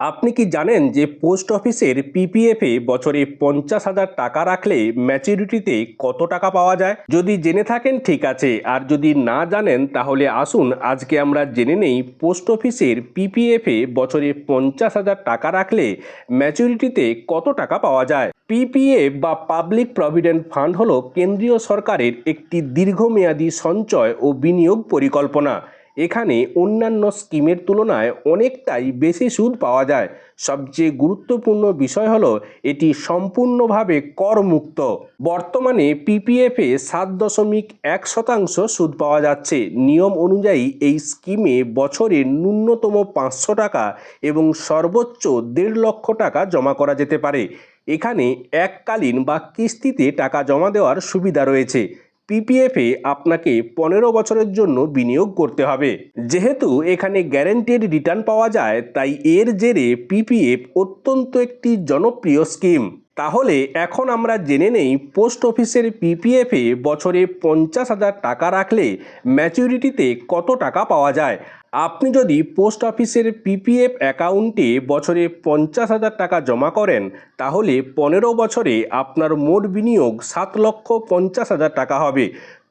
আপনি কি জানেন যে পোস্ট অফিসের পিপিএফে বছরে পঞ্চাশ হাজার টাকা রাখলে ম্যাচুরিটিতে কত টাকা পাওয়া যায়? যদি জেনে থাকেন, ঠিক আছে। আর যদি না জানেন, তাহলে আসুন, আজকে আমরা জেনে নেই পোস্ট অফিসের পিপিএফে বছরে পঞ্চাশ হাজার টাকা রাখলে ম্যাচুরিটিতে কত টাকা পাওয়া যায়? পিপিএফ বা পাবলিক প্রভিডেন্ট ফান্ড হলো কেন্দ্রীয় সরকারের একটি দীর্ঘমেয়াদী সঞ্চয় ও বিনিয়োগ পরিকল্পনা। এখানে অন্যান্য স্কিমের তুলনায় অনেকটাই বেশি সুদ পাওয়া যায়। সবচেয়ে গুরুত্বপূর্ণ বিষয় হলো, এটি সম্পূর্ণভাবে করমুক্ত। বর্তমানে পিপিএফে সাত দশমিক এক শতাংশ সুদ পাওয়া যাচ্ছে। নিয়ম অনুযায়ী এই স্কিমে বছরে ন্যূনতম পাঁচশো টাকা এবং সর্বোচ্চ দেড় লক্ষ টাকা জমা করা যেতে পারে। এখানে এককালীন বা কিস্তিতে টাকা জমা দেওয়ার সুবিধা রয়েছে। পিপিএফে আপনাকে পনেরো বছরের জন্য বিনিয়োগ করতে হবে। যেহেতু এখানে গ্যারেন্টেড রিটার্ন পাওয়া যায়, তাই এর জেরে পিপিএফ অত্যন্ত একটি জনপ্রিয় স্কিম তাহলে এখন আমরা জেনে নেই পোস্ট অফিসের পিপিএফে বছরে পঞ্চাশ হাজার টাকা রাখলে ম্যাচুরিটিতে কত টাকা পাওয়া যায়। আপনি যদি পোস্ট অফিসের পিপিএফ অ্যাকাউন্টে বছরে পঞ্চাশ হাজার টাকা জমা করেন, তাহলে পনেরো বছরে আপনার মোট বিনিয়োগ সাত লক্ষ পঞ্চাশ হাজার টাকা হবে।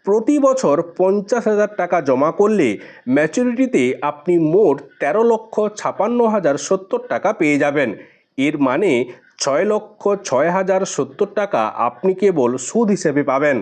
প্রতি বছর পঞ্চাশ হাজার টাকা জমা করলে ম্যাচুরিটিতে আপনি মোট তেরো লক্ষ ছাপান্ন হাজার সত্তর টাকা পেয়ে যাবেন। এর মানে ছয় লক্ষ ছয় হাজার সত্তর টাকা আপনি কেবল সুদ হিসেবে পাবেন।